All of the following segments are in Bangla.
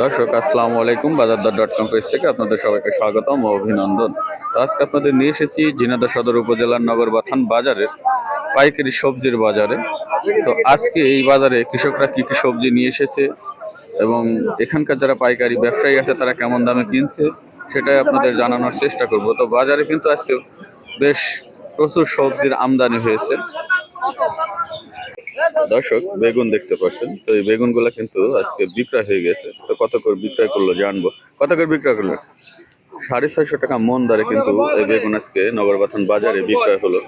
দর্শক, আসসালামু আলাইকুম বাজার ডট কম পেজ থেকে আপনাদের সবাইকে স্বাগতম ও অভিনন্দন। তো আজকে আপনাদের নিয়ে এসেছি ঝিনাদা সদর উপজেলার নগরবাথান বাজারের পাইকারি সবজির বাজারে। তো আজকে এই বাজারে কৃষকরা কি কি সবজি নিয়ে এসেছে এবং এখানকার যারা পাইকারি ব্যবসায়ী আছে, তারা কেমন দামে কিনছে, সেটাই আপনাদের জানানোর চেষ্টা করব। তো বাজারে কিন্তু আজকে বেশ প্রচুর সবজির আমদানি হয়েছে। দর্শক, বেগুন দেখতে পাচ্ছেন। তো এই বেগুনগুলো কিন্তু আজকে বিক্রয় হয়ে গেছে। তো কত করে বিক্রয় করল জানব কত করে বিক্রয় করল? সাড়ে ছয়শো টাকা মন দরে কিন্তু এই বেগুন আজকে নগরবাথান বাজারে বিক্রয় হলো।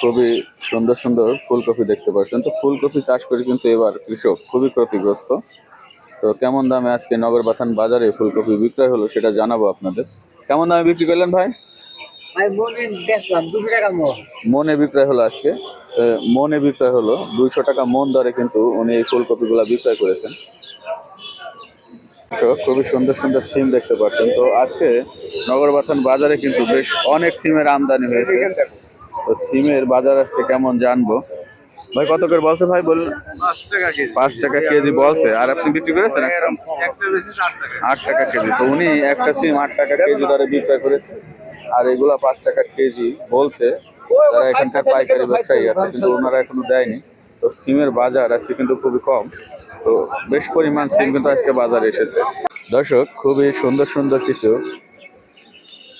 খুবই সুন্দর সুন্দর ফুলকপি দেখতে পাচ্ছেন। তো ফুলকপি চাষ করে কিন্তু এবার কৃষক খুবই ক্ষতিগ্রস্ত। তো কেমন দামে আজকে নগরবাথান বাজারে ফুলকপি বিক্রয় হলো সেটা জানাব আপনাদের। কেমন দামে বিক্রি করলেন ভাই? মনে বিক্রয় হলো আজকে। মনে বিক্রয় হলো। দুইশো টাকা মন দরে কিন্তু উনি এই ফুলকপিগুলা বিক্রয় করেছেন। খুবই সুন্দর সুন্দর সিম দেখতে পাচ্ছেন। তো আজকে নগরবাথান বাজারে কিন্তু বেশ অনেক সিমের আমদানি হয়েছে। তো সিমের বাজার আজকে কেমন জানব? ভাই কত করে বলছে ভাই? বলুন পাঁচ টাকা কেজি। পাঁচ টাকা কেজি বলছে। আর আপনি বিক্রি করেছেন? আট টাকা কেজি। তো উনি একটা সিম আট টাকা কেজি দরে বিক্রয় করেছে আর এগুলা পাঁচ টাকা কেজি বলছে যারা এখানকার পাইকারি ব্যবসায়ী আছে কিন্তু ওনারা এখনও দেয়নি। তো সিমের বাজার আজকে কিন্তু খুবই কম। তো বেশ পরিমাণ সিম কিন্তু আজকে বাজারে এসেছে। দর্শক খুবই সুন্দর সুন্দর কিছু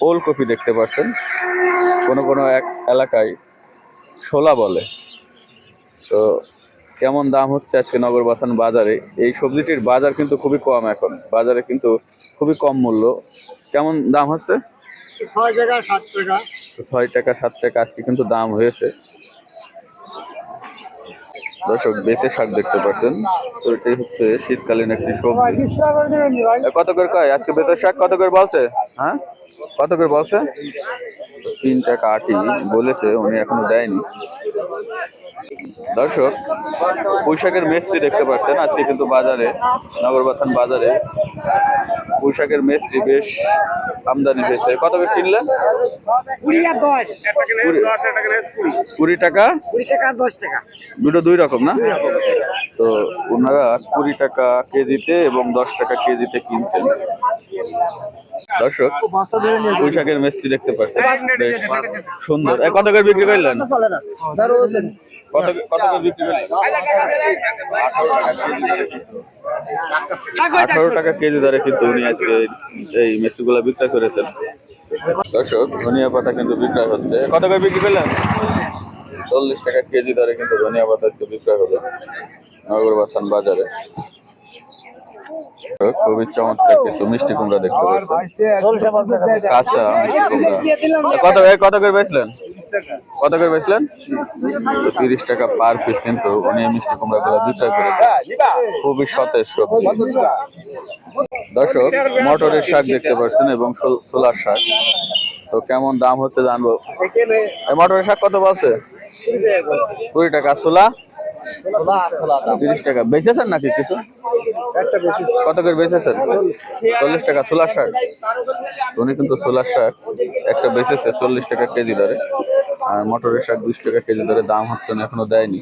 ওলকপি দেখতে পাচ্ছেন। কোনো কোনো এক এলাকায় ছোলা বলে। তো কেমন দাম হচ্ছে আজকে নগরবাথান বাজারে? এই সবজিটির বাজার কিন্তু খুবই কম এখন। বাজারে কিন্তু খুবই কম মূল্য। কেমন দাম হচ্ছে? ছয় টাকা, সাত টাকা। আজকে কিন্তু দাম হয়েছে। দর্শক, বেতে শাক দেখতে পাচ্ছেন। তো এটি হচ্ছে শীতকালীন একটি সবজি। কত করে কয়? আজকে বেতের শাক কত করে বলছে? হ্যাঁ? কত করে বলছে? তিন টাকা আটি বলেছে, উনি এখনও দেয়নি। দর্শক পুঁইশাকের মেস্ট্রি দেখতে পাচ্ছেন। আজকে কিন্তু বাজারে নগরবাথান বাজারে পুঁইশাকের মেস্ট্রি বেশ আমদানি হয়েছে। কত করে কিনলেন? কুড়ি টাকা। দুটো দুই রকম না? তো ওনারা কুড়ি টাকা কেজিতে এবং দশ টাকা কেজিতে কিনছেন। দর্শক পুঁইশাকের মেস্ট্রি দেখতে পাচ্ছেন। বেশ সুন্দর। কত করে বিক্রি করলেন? কত কত করে বিক্রি করলেন? আঠারো টাকা কেজি। দরে কিন্তু উনি আজকে এই মিষ্টিগুলো বিক্রয় করেছেন। দর্শক ধনিয়া পাতা কিন্তু বিক্রয় হচ্ছে। কত করে বিক্রি করলেন? চল্লিশ টাকা কেজি দরে কিন্তু ধনিয়া পাতা আজকে বিক্রয় হলো নগরবাথান বাজারে। খুবই চমৎকার কিছু মিষ্টি কুমড়া দেখতে পাচ্ছেন। কাঁচা মিষ্টি কুমড়া। কত কত করে বেচলেন? কত করে বেচলেন? তিরিশ টাকা পার পিস কিন্তু উনি মিষ্টি কুমড়া গুলো বিক্রয় করেছেন। খুবই সতেজ সবজি। দর্শক মটরের শাক দেখতে পাচ্ছেন এবং সোলার শাক। তো কেমন দাম হচ্ছে জানব। এই মটরের শাক কত বলছে? কুড়ি টাকা। সোলা? তিরিশ টাকা। বেঁচেছেন নাকি কিছু? কত করে বেঁচেছেন? চল্লিশ টাকা সোলার শাক। উনি কিন্তু সোলার শাক। একটা বেচেছে চল্লিশ টাকা কেজি দরে। আর মটরের শাক বিশ টাকা কেজি দরে। দাম হচ্ছে না এখনও দেয়নি।